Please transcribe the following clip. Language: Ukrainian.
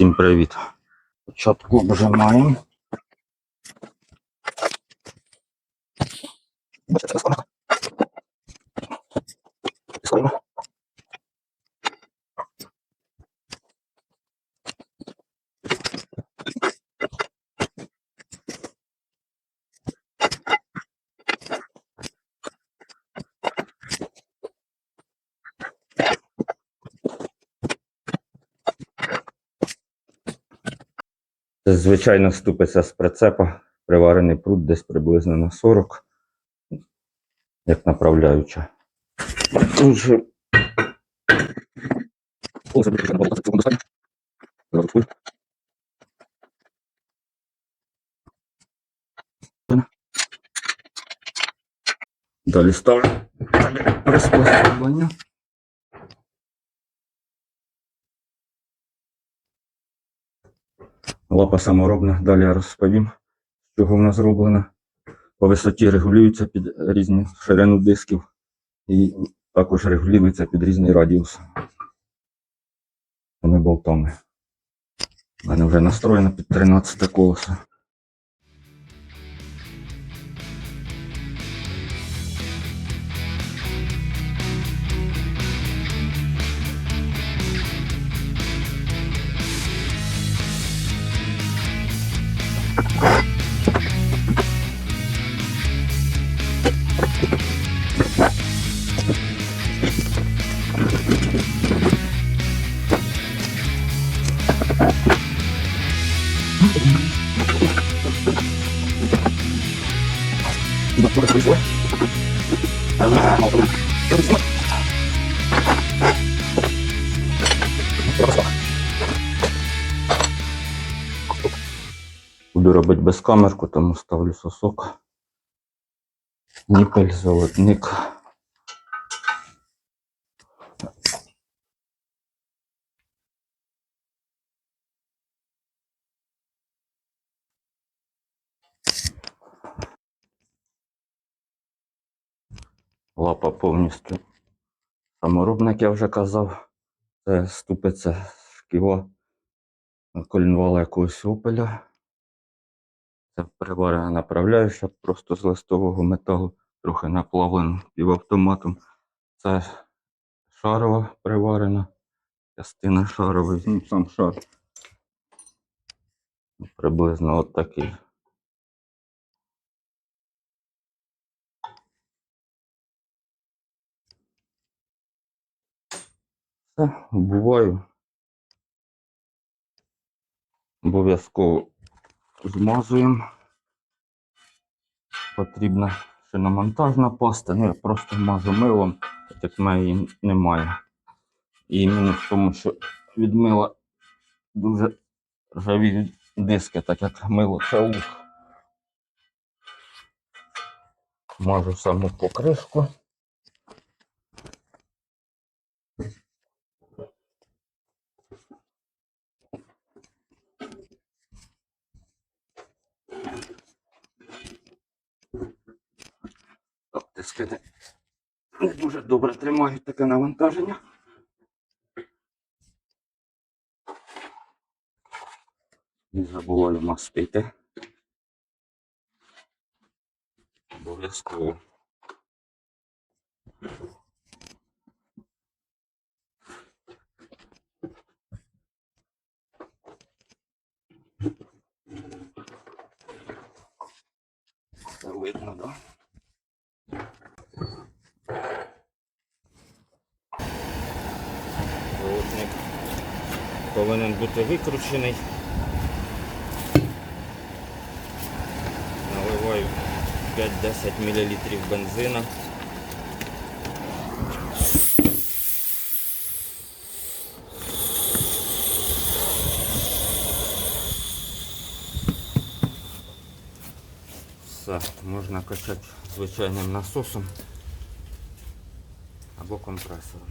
Всім привіт. Початку вжимаємо. Звичайно, ступиця з прицепа, приварений пруд десь приблизно на 40, як направляюча. Тут же О, забув, що було, це достатньо. Зараз хуй. Далі ставлю. Далі розпоставлення. Лапа саморобна, далі я розповім, з чого вона зроблена. По висоті регулюється під різну ширину дисків і також регулюється під різний радіус. Вони болтами. У мене вже настроєно під 13 колесо. Буду робити без камерку, тому ставлю сосок. ніпель, золотник. Лапа повністю саморобна, як я вже казав. Це ступиця шківа колінвала якогось опеля. Це приварена направляюча просто з листового металу, трохи наплавлена півавтоматом. Це шарова приварена, частина шарової, ну сам шар. Приблизно от такий. Все, вбуваю. Обов'язково змазуємо. Потрібна шиномонтажна паста. Ну, я просто мазу милом, так в мене її немає. І мінус в тому, що від мила дуже ржаві диски, так як мило це ух. Мажу саму покришку. Так, не- дуже добре тримають таке навантаження. Не забуваю мастити. Обов'язково. Видно, да? Повинен бути викручений. Наливаю 5-10 мл бензина. Все, можна качати звичайним насосом або компресором.